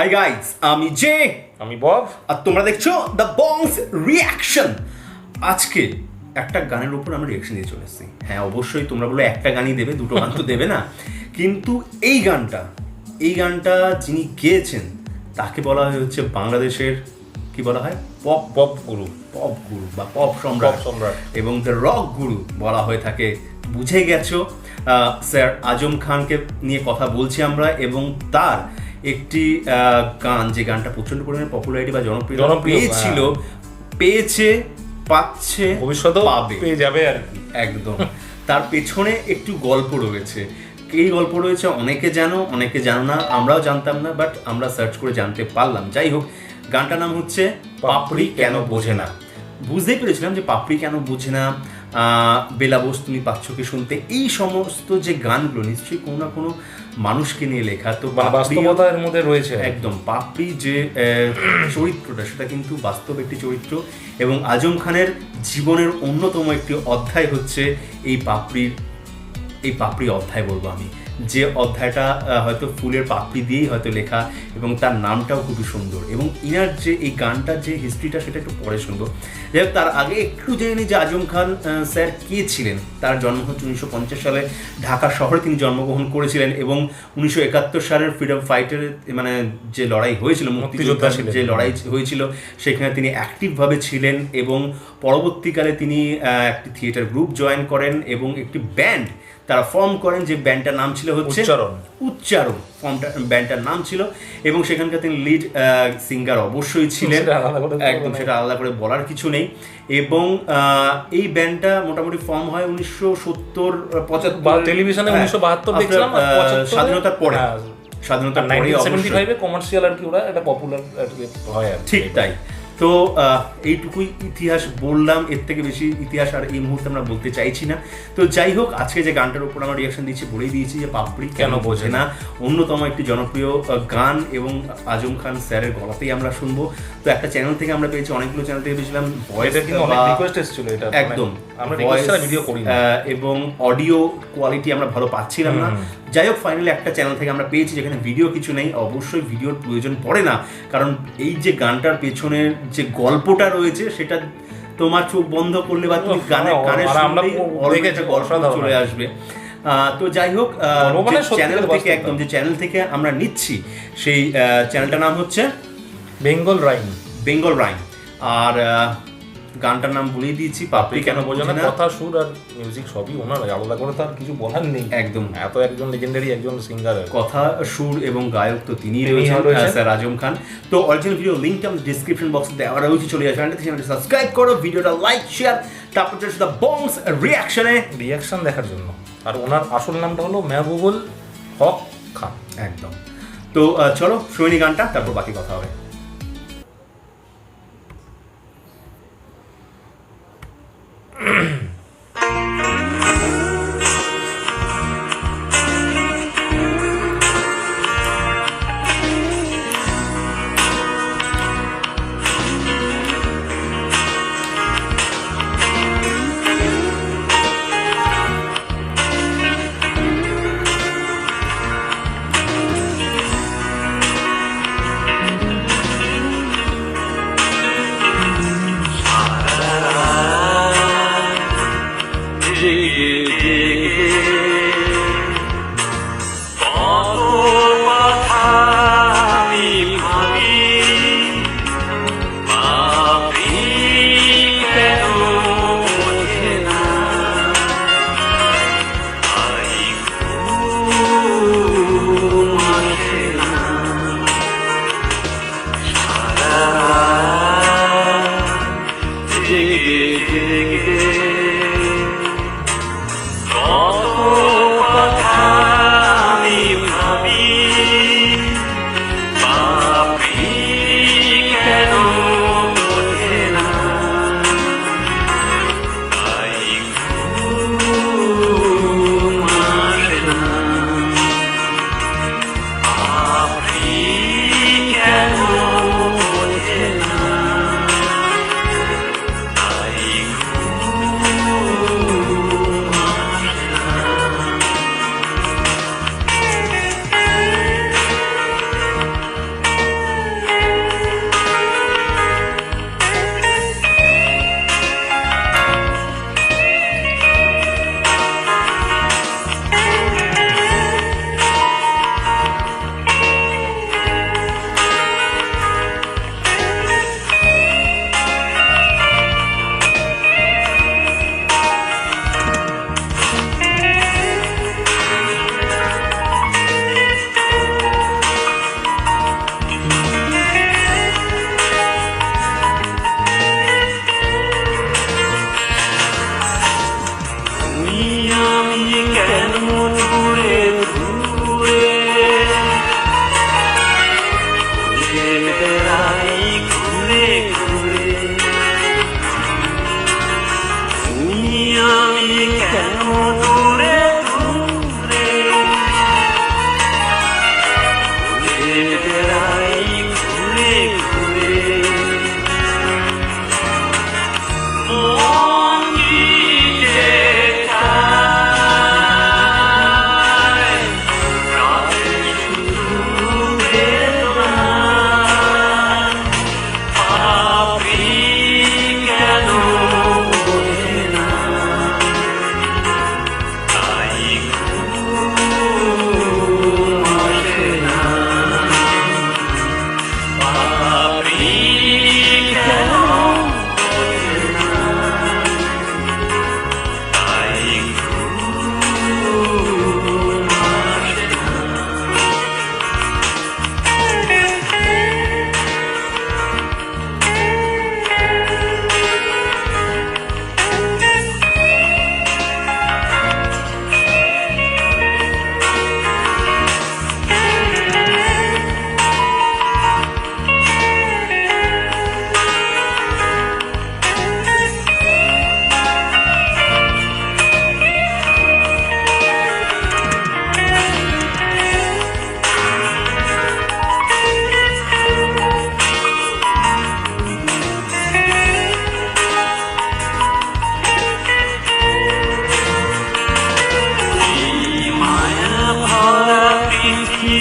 High guys আমি J. আমি Bob. আর তোমরা দেখছ দ্য বংস রিয়াকশন আজকে একটা গানের উপর আমরা রিয়াকশন দিয়ে চলে এসেছি। হ্যাঁ অবশ্যই তোমরা বলো একটা গানই দেবে দুটো গান তো দেবে না। কিন্তু এই গানটা এই গানটা যিনি গেয়েছেন তাকে বলা হয় হচ্ছে বাংলাদেশের কি বলা হয়? পপ পপ গুরু। পপ গুরু বা পপ সম্রাট। সম্রাট। এবং দ্য রক গুরু বলা হয়ে থাকে। বুঝে গেছো। স্যার আজম খানকে নিয়ে কথা বলছি আমরা এবং তার একটি আহ, গান যে গানটা প্রচণ্ড পরিমাণে পপুলারিটি বা জনপ্রিয়তা জনপ্রিয়, পেয়েছিল পেয়েছে পাচ্ছে ভবিষ্যতেও পাবে। পেয়ে যাবে আর কি। একদম। তার পেছনে একটু গল্প রয়েছে। এই গল্প রয়েছে অনেকে জানো অনেকে জানো না আমরাও জানতাম না বাট আমরা সার্চ করে জানতে পারলাম। যাই হোক গানটার নাম হচ্ছে পাপড়ি কেন বোঝে না? বুঝতেই পেরেছিলাম যে পাপড়ি কেন বোঝে না। বেলাবোস তুমি পাচ্ছ কি শুনতে? এই সমস্ত যে গানগুলো নিশ্চয়ই কোনো না কোনো মানুষকে নিয়ে লেখা। তো বাস্তবতার পাপড়িও- মধ্যে রয়েছে। একদম। পাপড়ি যে চরিত্রটা সেটা কিন্তু বাস্তব একটি চরিত্র এবং আজম খানের জীবনের অন্যতম একটি অধ্যায় হচ্ছে এই পাপড়ির এই পাপড়ি অধ্যায় বলব আমি। যে অধ্যায়টা হয়তো ফুলের পাপড়ি দিয়েই হয়তো লেখা এবং তার নামটাও খুবই সুন্দর এবং ইনার যে এই গানটার যে হিস্ট্রিটা সেটা একটু পরে শুনব যাই হোক তার আগে একটু জেনে নিই যে আজম খান স্যার কে ছিলেন তার জন্ম হচ্ছে উনিশশো পঞ্চাশ সালে ঢাকা শহরে তিনি জন্মগ্রহণ করেছিলেন এবং উনিশশো একাত্তর সালের ফ্রিডম ফাইটার মানে যে লড়াই হয়েছিল মুক্তিযোদ্ধা। যে লড়াই হয়েছিল সেখানে তিনি অ্যাক্টিভভাবে ছিলেন এবং পরবর্তীকালে তিনি একটি থিয়েটার গ্রুপ জয়েন করেন এবং একটি ব্যান্ড তারা ফর্ম করেন যে ব্যান্ডটার নাম ছিল হচ্ছে উচ্চারণ। উচ্চারণ। ফর্মটা ব্যান্ডটার নাম ছিল এবং সেখানকার তিনি লিড সিঙ্গার অবশ্যই ছিলেন। একদম সেটা আলাদা করে বলার কিছু নেই। এবং এই ব্যান্ডটা মোটামুটি ফর্ম হয় উনিশশো সত্তর পঁচাত্তর টেলিভিশনে 1972 দেখছিলাম, আর 75 uh, স্বাধীনতার পরে। হ্যাঁ। স্বাধীনতার পরে নাইনটিন সেভেন্টি ফাইভে কমার্শিয়াল আর কি ওরা এটা পপুলার হয় ঠিক তাই। তো এইটুকুই ইতিহাস বললাম এর থেকে বেশি ইতিহাস আর এই মুহূর্তে আমরা বলতে চাইছি না। তো যাই হোক আজকে যে গানটার উপর আমরা রিয়াকশন দিচ্ছি বলেই দিয়েছি যে পাপড়ি কেন বোঝে না। অন্যতম একটি জনপ্রিয় গান এবং আজম খান স্যারের গলাতেই আমরা শুনব। তো একটা চ্যানেল থেকে আমরা পেয়েছি অনেকগুলো চ্যানেল থেকে পেয়েছিলাম ভয়েস কিন্তু অনেক রিকোয়েস্ট এসেছিল এটা মানে একদম। আমরা রিকোয়েস্ট ভিডিও করি এবং অডিও কোয়ালিটি আমরা ভালো পাচ্ছিলাম না। যাই হোক ফাইনালি একটা চ্যানেল থেকে আমরা পেয়েছি যেখানে ভিডিও কিছু নেই। অবশ্যই ভিডিওর প্রয়োজন পড়ে না। কারণ এই যে গানটার পেছনের যে গল্পটা রয়েছে সেটা তোমার চোখ বন্ধ করলে বা তুমি গানে আর গানে আমরা শুনলেই দেখেছি, already একটা গল্প চলে আসবে। তো যাই হোক চ্যানেল থেকে একদম যে চ্যানেল থেকে আমরা নিচ্ছি সেই চ্যানেলটার নাম হচ্ছে বেঙ্গল রাইম। বেঙ্গল রাইম। আর গানটার নাম বলেই দিয়েছি পাপড়ি কেন বোঝে না কথা সুর আর মিউজিক সবই ওনার আলাদা করে তো আর কিছু বলার নেই। একদম। এত একজন লেজেন্ডারি একজন সিঙ্গার কথা সুর এবং গায়ক তো তিনি তিনিই রয়েছেন। স্যার আজম খান। তো অরিজিনাল ভিডিও লিঙ্কটা আমাদের ডিসক্রিপশন বক্সে দেওয়া রয়েছে চলে যাবে চ্যানেলটা চ্যানেলটা সাবস্ক্রাইব করো ভিডিওটা লাইক শেয়ার তারপর চলে দ্য বংস রিয়াকশনে রিয়াকশন দেখার জন্য। আর ওনার আসল নামটা হলো মেহবুবুল হক খান। একদম। তো চলো শুনি গানটা তারপর বাকি কথা হবে।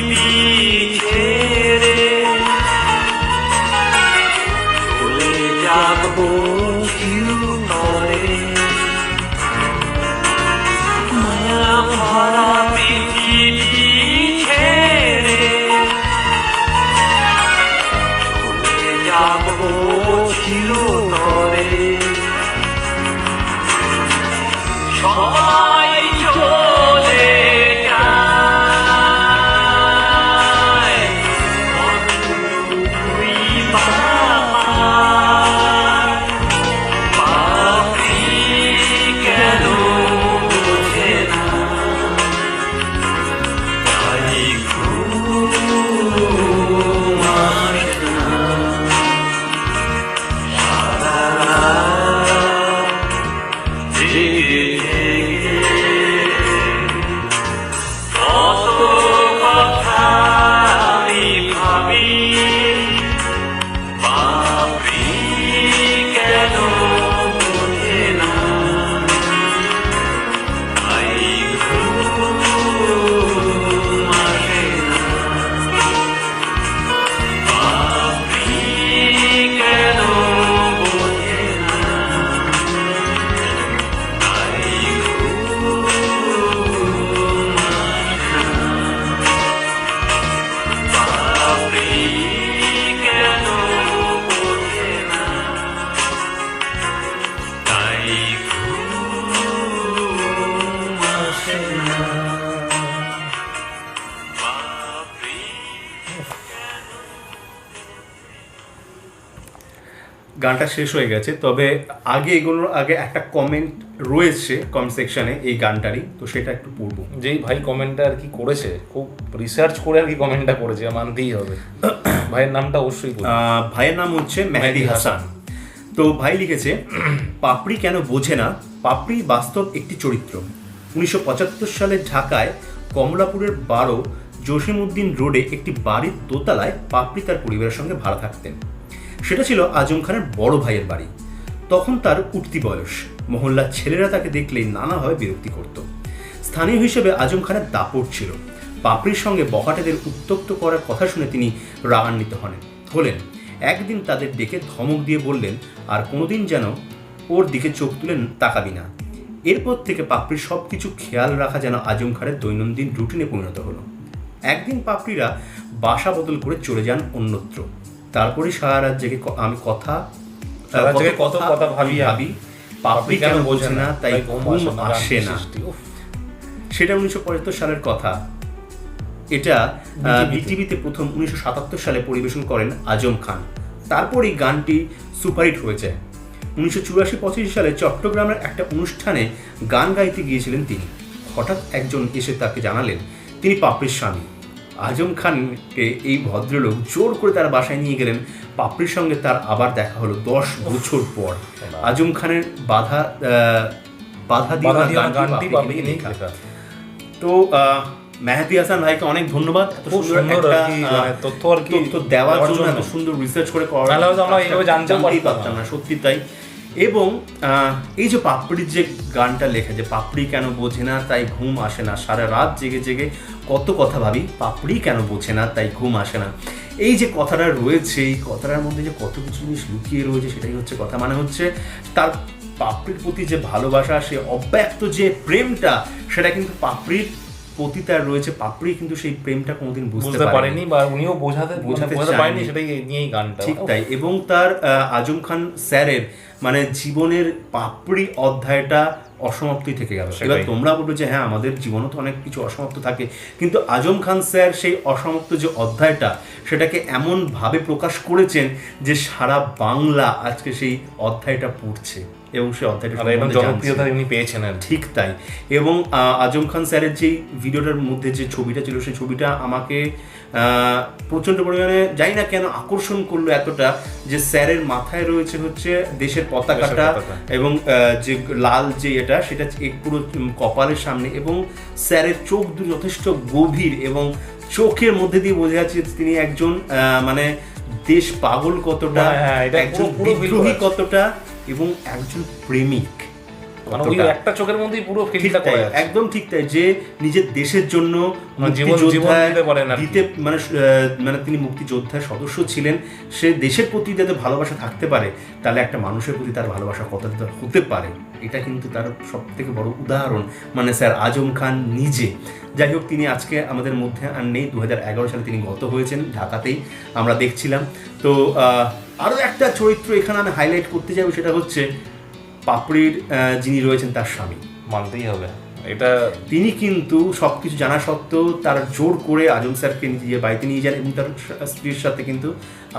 me. গানটা শেষ হয়ে গেছে তবে আগে এগুলোর আগে একটা কমেন্ট রয়েছে কমেন্ট সেকশনে এই গানটারই তো সেটা একটু পড়ব। যেই ভাই কমেন্টটা আর কি করেছে খুব রিসার্চ করে আর কি কমেন্টটা করেছে মানতেই হবে। ভাইয়ের নামটা অবশ্যই ভাইয়ের নাম হচ্ছে মেহেদি হাসান। তো ভাই লিখেছে পাপড়ি কেন বোঝে না? পাপড়ি বাস্তব একটি চরিত্র। উনিশশো পঁচাত্তর সালে ঢাকায় কমলাপুরের বারো জসিমউদ্দিন রোডে একটি বাড়ির দোতলায় পাপড়ি তার পরিবারের সঙ্গে ভাড়া থাকতেন। সেটা ছিল আজম খানের বড় ভাইয়ের বাড়ি। তখন তার উঠতি বয়স। মহল্লার ছেলেরা তাকে দেখলেই নানাভাবে বিরক্তি করত। স্থানীয় হিসেবে আজম খানের দাপট ছিল। পাপড়ির সঙ্গে বখাটেদের উত্তক্ত করার কথা শুনে তিনি রাগান্বিত হন। হলেন, একদিন তাদের ডেকে ধমক দিয়ে বললেন, আর কোনোদিন যেন ওর দিকে চোখ তুলে তাকাবি না। এরপর থেকে পাপড়ির সব কিছু খেয়াল রাখা যেন আজম খানের দৈনন্দিন রুটিনে পরিণত হলো। একদিন পাপড়িরা বাসা বদল করে চলে যান অন্যত্র। তারপরে সারা রাত জেগে আমি কথা কত কথা ভাবি ভাবি পাপড়ি কেন বোঝে না? তাই ঘুম আসে না। সেটা উনিশশো পঁচাত্তর সালের কথা। এটা বিটিভিতে। প্রথম উনিশশো সাতাত্তর সালে পরিবেশন করেন আজম খান। তারপর এই গানটি সুপারহিট হয়ে যায় উনিশশো চুরাশি পঁচাশি সালে চট্টগ্রামের একটা অনুষ্ঠানে গান গাইতে গিয়েছিলেন তিনি। হঠাৎ একজন এসে তাকে জানালেন তিনি পাপড়ির স্বামী। আজম খানকে এই ভদ্রলোক জোর করে তার বাসায় নিয়ে গেলেন। পাপড়ির সঙ্গে তার আবার দেখা হলো দশ বছর পর। আজম খানের বাধা আহ, বাধা দিয়ে গানটি লেখা। তো আহ, মেহেদি হাসান ভাইকে অনেক ধন্যবাদ। এত সুন্দর একটা, মানে তথ্য আর কি তথ্য দেওয়ার জন্য এত সুন্দর রিসার্চ করে হয়তো আমরা এইভাবে জানতেও পারতাম। না সত্যি তাই। এবং এই যে পাপড়ির যে গানটা লেখা যে পাপড়ি কেন বোঝে না, তাই ঘুম আসে না। সারা রাত জেগে জেগে কত কথা ভাবি, পাপড়ি কেন বোঝে না, তাই ঘুম আসে না। এই যে কথাটা রয়েছে, এই কথাটার মধ্যে যে কত কিছু জিনিস লুকিয়ে রয়েছে, সেটাই হচ্ছে কথা। মানে হচ্ছে তার পাপড়ির প্রতি যে ভালোবাসা, সে অব্যক্ত যে প্রেমটা, সেটা কিন্তু পাপড়ির প্রতি তার রয়েছে পাপড়ি কিন্তু সেই প্রেমটা কোনোদিন বুঝতে পারেনি। বা উনিও বোঝাতে বোঝাতে বোঝাতে পারেনি সেটাই নিয়েই গানটা। ঠিক তাই। এবং তার আজম খান স্যারের মানে জীবনের পাপড়ি অধ্যায়টা অসমাপ্তি থেকে গেল। এবার তোমরা বলবে যে হ্যাঁ আমাদের জীবনও তো অনেক কিছু অসমাপ্ত থাকে। কিন্তু আজম খান স্যার সেই অসমাপ্ত যে অধ্যায়টা সেটাকে এমনভাবে প্রকাশ করেছেন যে সারা বাংলা আজকে সেই অধ্যায়টা পড়ছে। এবং সেই অধ্যায়টা এবং জনপ্রিয়তা উনি পেয়েছেন আর ঠিক তাই। এবং আজম খান স্যারের যেই ভিডিওটার মধ্যে যে ছবিটা ছিল সেই ছবিটা আমাকে প্রচণ্ড পরিমাণে জানি না কেন আকর্ষণ করল এতটা যে স্যারের মাথায় রয়েছে হচ্ছে দেশের পতাকাটা এবং যে লাল যে এটা সেটা এক পুরো কপালের সামনে এবং স্যারের চোখ দুটো যথেষ্ট গভীর এবং চোখের মধ্যে দিয়ে বোঝা যাচ্ছে যে তিনি একজন আহ, মানে দেশ পাগল কতটা হ্যাঁ, হ্যাঁ, এটা একজন বিদ্রোহী কতটা এবং একজন প্রেমিক। মানে। একটা চোখের মধ্যেই পুরো ফিলটা করে একদম ঠিক তাই যে নিজের দেশের জন্য মানে। দিতে মানে মানে তিনি মুক্তিযোদ্ধার সদস্য ছিলেন। সে দেশের প্রতি যাতে ভালোবাসা থাকতে পারে তাহলে একটা মানুষের প্রতি তার ভালোবাসা কতটা হতে পারে এটা কিন্তু তার সব থেকে বড় উদাহরণ। মানে স্যার আজম খান নিজে। যাই হোক তিনি আজকে আমাদের মধ্যে আর নেই। দু হাজার এগারো সালে তিনি গত হয়েছেন ঢাকাতেই। আমরা দেখছিলাম। তো আহ, আরও একটা চরিত্র এখানে আমি হাইলাইট করতে যাব সেটা হচ্ছে পাপড়ির যিনি রয়েছেন তার স্বামী। মানতেই হবে। এটা তিনি কিন্তু সব কিছু জানা সত্ত্বেও তার জোর করে আজম স্যারকে নিজে বাড়িতে নিয়ে যান এবং তার স্ত্রীর সাথে কিন্তু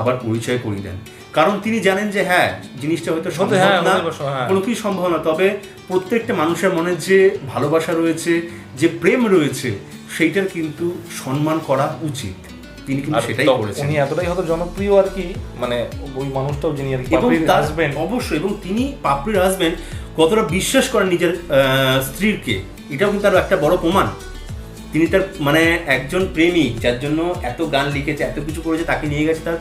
আবার পরিচয় করিয়ে দেন। কারণ তিনি জানেন যে হ্যাঁ জিনিসটা হয়তো সম্ভব হ্যাঁ, না হ্যাঁ। কোনো কিছু সম্ভব না। তবে প্রত্যেকটা মানুষের মনে যে ভালোবাসা রয়েছে যে প্রেম রয়েছে সেইটার কিন্তু সম্মান করা উচিত। তিনি কিন্তু সেটাই করেছেন। উনি এতটাই হয়তো জনপ্রিয় আর কি মানে ওই মানুষটাও যিনি আর কি তার অবশ্যই এবং তিনি পাপড়ির হাজবেন্ড কতটা বিশ্বাস করেন নিজের আহ, স্ত্রীকে এটাও কিন্তু তার একটা বড় প্রমাণ। তিনি তার মানে একজন প্রেমিক যার জন্য এত গান লিখেছে এত কিছু করেছে তাকে নিয়ে গেছে তার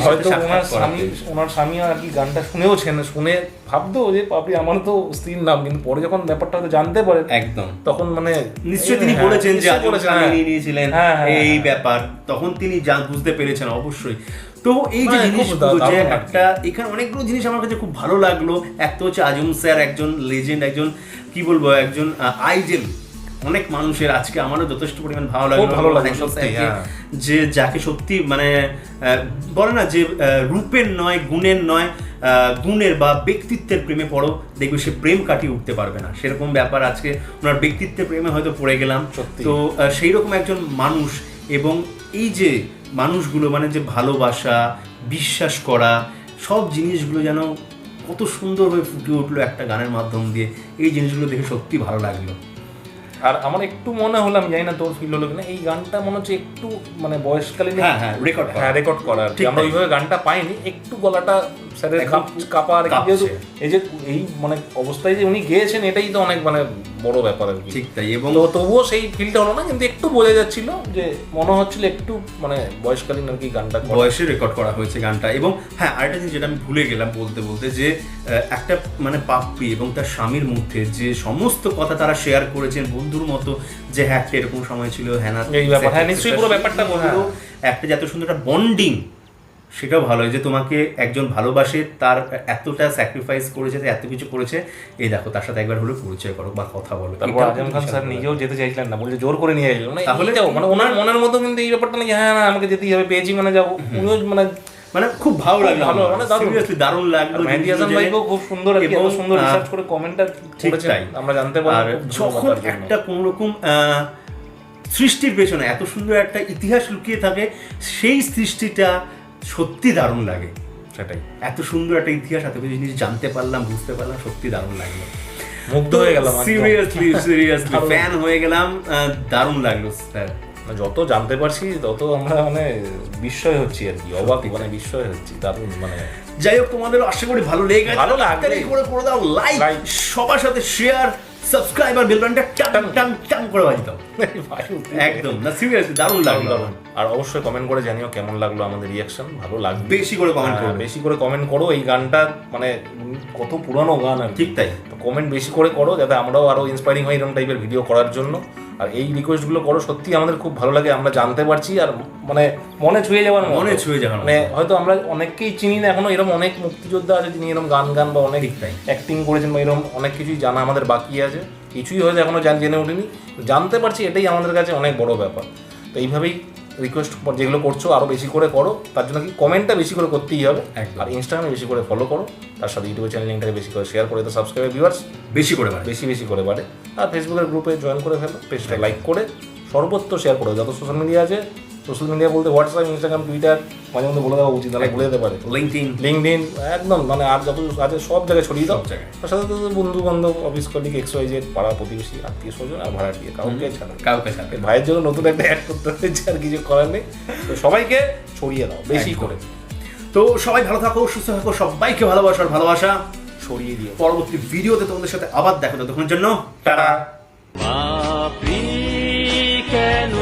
হয়তো ওনার স্বামী ওনার স্বামী আর কি গানটা শুনেওছেন শুনে ভাবতো যে পাপড়ি আমার তো স্ত্রীর নাম কিন্তু পরে যখন ব্যাপারটা জানতে পারে একদম তখন মানে নিশ্চয়ই তিনি হ্যাঁ, বলেছেন যে হ্যাঁ। নিয়ে নিয়েছিলেন হ্যাঁ, এই। ব্যাপার তখন তিনি যা- বুঝতে পেরেছেন অবশ্যই তো এই যে মানে জিনিসগুলো যে। একটা এখানে অনেকগুলো জিনিস আমার কাছে খুব ভালো লাগল এক তো হচ্ছে আজম স্যার একজন লেজেন্ড একজন কি বলব একজন আইডেল অনেক মানুষের আজকে আমারও যথেষ্ট পরিমাণ ভালো খুব ভালো স্যারকে, হ্যাঁ। যে যাকে সত্যি মানে বলে না যে রূপের নয় গুণের নয় গুণের বা ব্যক্তিত্বের প্রেমে পড়ো দেখবে সে প্রেম কাটিয়ে উঠতে পারবে না। সেরকম ব্যাপার আজকে ওনার ব্যক্তিত্বের প্রেমে হয়তো পড়ে গেলাম। তো সেই রকম একজন মানুষ এবং এই যে মানুষগুলো মানে যে ভালোবাসা বিশ্বাস করা সব জিনিসগুলো যেন কত সুন্দরভাবে ফুটে উঠল একটা গানের মাধ্যম দিয়ে এই জিনিসগুলো দেখে সত্যি ভালো লাগল। আর আমার একটু মনে হলো আমি জানি না তোর ফিল হলো কিনা এই গানটা মনে হচ্ছে একটু মানে বয়সকালীন হ্যাঁ, হ্যাঁ, রেকর্ড হ্যাঁ রেকর্ড করা আর কি। আমরা ওইভাবে গানটা পাইনি একটু গলাটা স্যারের কাপা আর যেহেতু এই যে এই মানে অবস্থায় যে উনি গেয়েছেন এটাই তো অনেক মানে বড় ব্যাপার আর কি। ঠিক তাই এবং তবুও সেই ফিলটা হলো না কিন্তু একটু বোঝা যাচ্ছিল যে মনে হচ্ছিল একটু মানে বয়সকালীন আর কি গানটা। বয়সে রেকর্ড করা হয়েছে গানটা। এবং হ্যাঁ আরেকটা জিনিস যেটা আমি ভুলে গেলাম বলতে বলতে যে একটা মানে পাপ্পি এবং তার স্বামীর মধ্যে যে সমস্ত কথা তারা শেয়ার করেছেন বন্ধুর মতো যে হ্যাঁ এরকম সময় ছিল হ্যাঁ এই ব্যাপার, হ্যাঁ, নিশ্চয়ই পুরো ব্যাপারটা হ্যাঁ। একটা যে এত সুন্দর একটা বন্ডিং সেটাও ভালো যে তোমাকে একজন ভালোবাসে তার এতটা স্যাক্রিফাইস করেছে এত কিছু করেছে। এই দেখো তার সাথে একবার হলে পরিচয় করো বা কথা বলো। তারপর আজম খান স্যার নিজেও যেতে চাইছিলেন না বলছে জোর করে নিয়ে এলো মানে তাহলে মানে ওনার মনের মতো কিন্তু এই ব্যাপারটা নাকি হ্যাঁ না আমাকে যেতেই হবে পেয়েছি মানে যাব। উনিও মানে মানে খুব ভালো লাগল ভালো। মানে। Seriously দারুণ লাগল মেহেদি হাসান ভাইকেও খুব সুন্দর আর এত সুন্দর রিসার্চ করে কমেন্টটা ঠিক তাই। আমরা জানতে পারলাম যখন। একটা কোন রকম আহ, সৃষ্টির পেছনে এত সুন্দর একটা ইতিহাস লুকিয়ে থাকে সেই সৃষ্টিটা সত্যি দারুণ লাগে সেটাই। এত সুন্দর একটা ইতিহাস এত কিছু জিনিস জানতে পারলাম বুঝতে পারলাম সত্যি দারুণ লাগল। মুগ্ধ হয়ে গেলাম সিরিয়াসলি সিরিয়াসলি ফ্যান হয়ে গেলাম দারুণ লাগল স্যার। মানে যত জানতে পারছি তত আমরা মানে বিস্ময় হচ্ছি আর কি অবাক মানে বিস্ময় হচ্ছি দারুণ মানে। যাই হোক তোমাদের আশা করি ভালো লেগে ভালো লাগবে। করে করে দাও লাইক সবার সাথে শেয়ার সাবস্ক্রাইব আর বেল বাটনটা টাং টাং টাং করে বাজিয়ে একদম না সিরিয়াসলি দারুণ লাগল। দারুণ। আর অবশ্যই কমেন্ট করে জানিও কেমন লাগল আমাদের রিয়াকশন ভালো লাগবে। বেশি করে কমেন্ট করো করবে। বেশি করে কমেন্ট করো এই গানটা মানে কত পুরানো গান আর ঠিক তাই। তো কমেন্ট বেশি করে করো যাতে আমরাও আরও ইন্সপায়ারিং হয় এরকম টাইপের ভিডিও করার জন্য। আর এই রিকোয়েস্টগুলো করো সত্যি আমাদের খুব ভালো লাগে আমরা জানতে পারছি আর মানে মনে ছুঁয়ে যাওয়ার মনে ছুঁয়ে যাওয়ার মানে হয়তো আমরা অনেককেই চিনি না এখনও এরকম অনেক মুক্তিযোদ্ধা আছে যিনি এরকম গান গান বা অনেক অ্যাক্টিং করেছেন বা এরকম অনেক কিছুই জানা আমাদের বাকি আছে। কিছুই হয়তো এখনও জান জেনে ওঠেনি। জানতে পারছি এটাই আমাদের কাছে অনেক বড় ব্যাপার। তো এইভাবেই রিকোয়েস্ট যেগুলো করছ আরও বেশি করে করো। তার জন্য কি কমেন্টটা বেশি করে করতেই হবে। আর ইনস্টাগ্রামে বেশি করে ফলো করো। তার সাথে ইউটিউব চ্যানেল লিঙ্কটাকে বেশি করে শেয়ার করে তো সাবস্ক্রাইবার ভিউয়ার্স বেশি করে বাড়ে। বেশি বেশি করে বাড়ে। আর ফেসবুকের গ্রুপে জয়েন করে ফেলো। পেজটা লাইক করে সর্বত্র শেয়ার করো যত সোশ্যাল মিডিয়া আছে সোশ্যাল মিডিয়া বলতে হোয়াটসঅ্যাপ ইনস্টাগ্রাম টুইটার মাঝে মধ্যে বলে দেওয়া উচিত তাহলে ভুলে যেতে পারে। লিঙ্কডিন লিঙ্কডিন একদম মানে আর যত আছে সব জায়গায় ছড়িয়ে দাও। তার সাথে তো বন্ধু বান্ধব office colleague X Y Z পাড়া প্রতিবেশী আত্মীয় স্বজন আর ভাড়া দিয়ে কাউকে ছাড়া। কাউকে সাথে ভাইয়ের জন্য নতুন একটা অ্যাড করতে হয়েছে আর কিছু করার নেই। তো সবাইকে ছড়িয়ে দাও বেশি করে। তো সবাই ভালো থাকো সুস্থ থাকো সবাইকে ভালোবাসার ভালোবাসা ছড়িয়ে দিও। পরবর্তী ভিডিওতে তোমাদের সাথে আবার দেখা ততক্ষণের জন্য টাটা। পাপি কেন